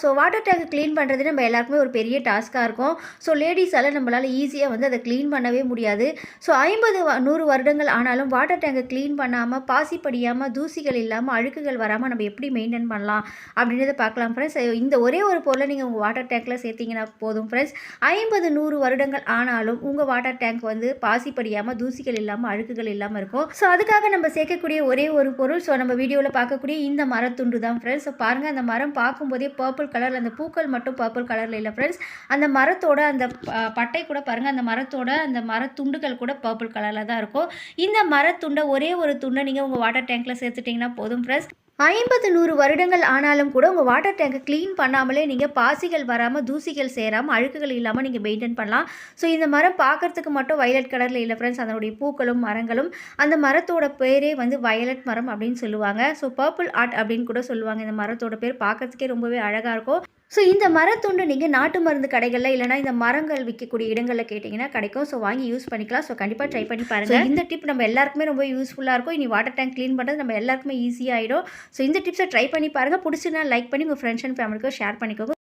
So water tank clean பண்ணுறது நம்ம எல்லாருக்குமே ஒரு பெரிய டாஸ்க்காக இருக்கும். ஸோ லேடிஸால் நம்மளால் ஈஸியாக வந்து அதை க்ளீன் பண்ணவே முடியாது. ஸோ ஐம்பது நூறு வருடங்கள் ஆனாலும் வாட்டர் டேங்கை க்ளீன் பண்ணாமல் பாசி படியாமல் தூசிகள் இல்லாமல் அழுக்குகள் வராமல் நம்ம எப்படி மெயின்டைன் பண்ணலாம் அப்படின்றத பார்க்கலாம் ஃப்ரெண்ட்ஸ் இந்த ஒரே ஒரு பொருளை நீங்கள் உங்கள் வாட்டர் டேங்க்கில் சேர்த்திங்கன்னா போதும் ஃப்ரெண்ட்ஸ் ஐம்பது நூறு வருடங்கள் ஆனாலும் உங்கள் வாட்டர் டேங்க் வந்து பாசி படியாமல் தூசிகள் இல்லாமல் அழுக்குகள் இல்லாமல் இருக்கும். ஸோ அதுக்காக நம்ம சேர்க்கக்கூடிய ஒரே ஒரு பொருள் ஸோ நம்ம வீடியோவில் பார்க்கக்கூடிய இந்த மரத்துண்டு தான் ஃப்ரெண்ட்ஸ் பாருங்கள் அந்த மரம் பார்க்கும்போதே பர்பிள் கலரில் அந்த பூக்கள் மட்டும் பர்பிள் கலரில் இல்லை ஃப்ரெண்ட்ஸ் அந்த மரத்தோட அந்த பட்டை கூட பாருங்கள் அந்த மரத்தோட அந்த மரத்துண்டுகள் கூட பர்பிள் கலரில் தான் இருக்கும். இந்த மரத்துண்டை ஒரே ஒரு துண்டை நீங்கள் உங்கள் வாட்டர் டேங்க்கில் சேர்த்துட்டிங்கன்னா போதும் ஃப்ரெண்ட்ஸ் ஐம்பது நூறு வருடங்கள் ஆனாலும் கூட உங்கள் வாட்டர் டேங்கை க்ளீன் பண்ணாமலே நீங்கள் பாசிகள் வராமல் தூசிகள் சேராமல் அழுக்குகள் இல்லாமல் நீங்கள் மெயின்டைன் பண்ணலாம். ஸோ இந்த மரம் பார்க்கறதுக்கு மட்டும் வயலட் கலரில் இல்லை ஃப்ரெண்ட்ஸ் அதனுடைய பூக்களும் மரங்களும் அந்த மரத்தோட பேரே வந்து வயலட் மரம் அப்படின்னு சொல்லுவாங்க. ஸோ பர்பிள் ஆர்ட் அப்படின்னு கூட சொல்லுவாங்க. இந்த மரத்தோட பேர் பார்க்கறதுக்கே ரொம்பவே அழகாக இருக்கும். ஸோ இந்த மரத்துண்டு நீங்கள் நாட்டு மருந்து கடைகளில் இல்லைனா இந்த மரங்கள் விற்கக்கூடிய இடங்களில் கேட்டிங்கன்னா கிடைக்கும். ஸோ வாங்கி யூஸ் பண்ணிக்கலாம். ஸோ கண்டிப்பாக ட்ரை பண்ணி பாருங்கள் இந்த டிப் நம்ம எல்லாருக்குமே ரொம்ப யூஸ்ஃபுல்லாக இருக்கும். இனி வாட்டர் டேங்க் க்ளீன் பண்ணுறது நம்ம எல்லாருக்குமே ஈஸியாகிடும் ஸோ இந்த டிப்ஸை ட்ரை பண்ணி பாருங்கள் பிடிச்சினா லைக் பண்ணி உங்கள் ஃப்ரெண்ட்ஸ் அண்ட் ஃபேமிலிக்கும் ஷேர் பண்ணிக்கோங்க.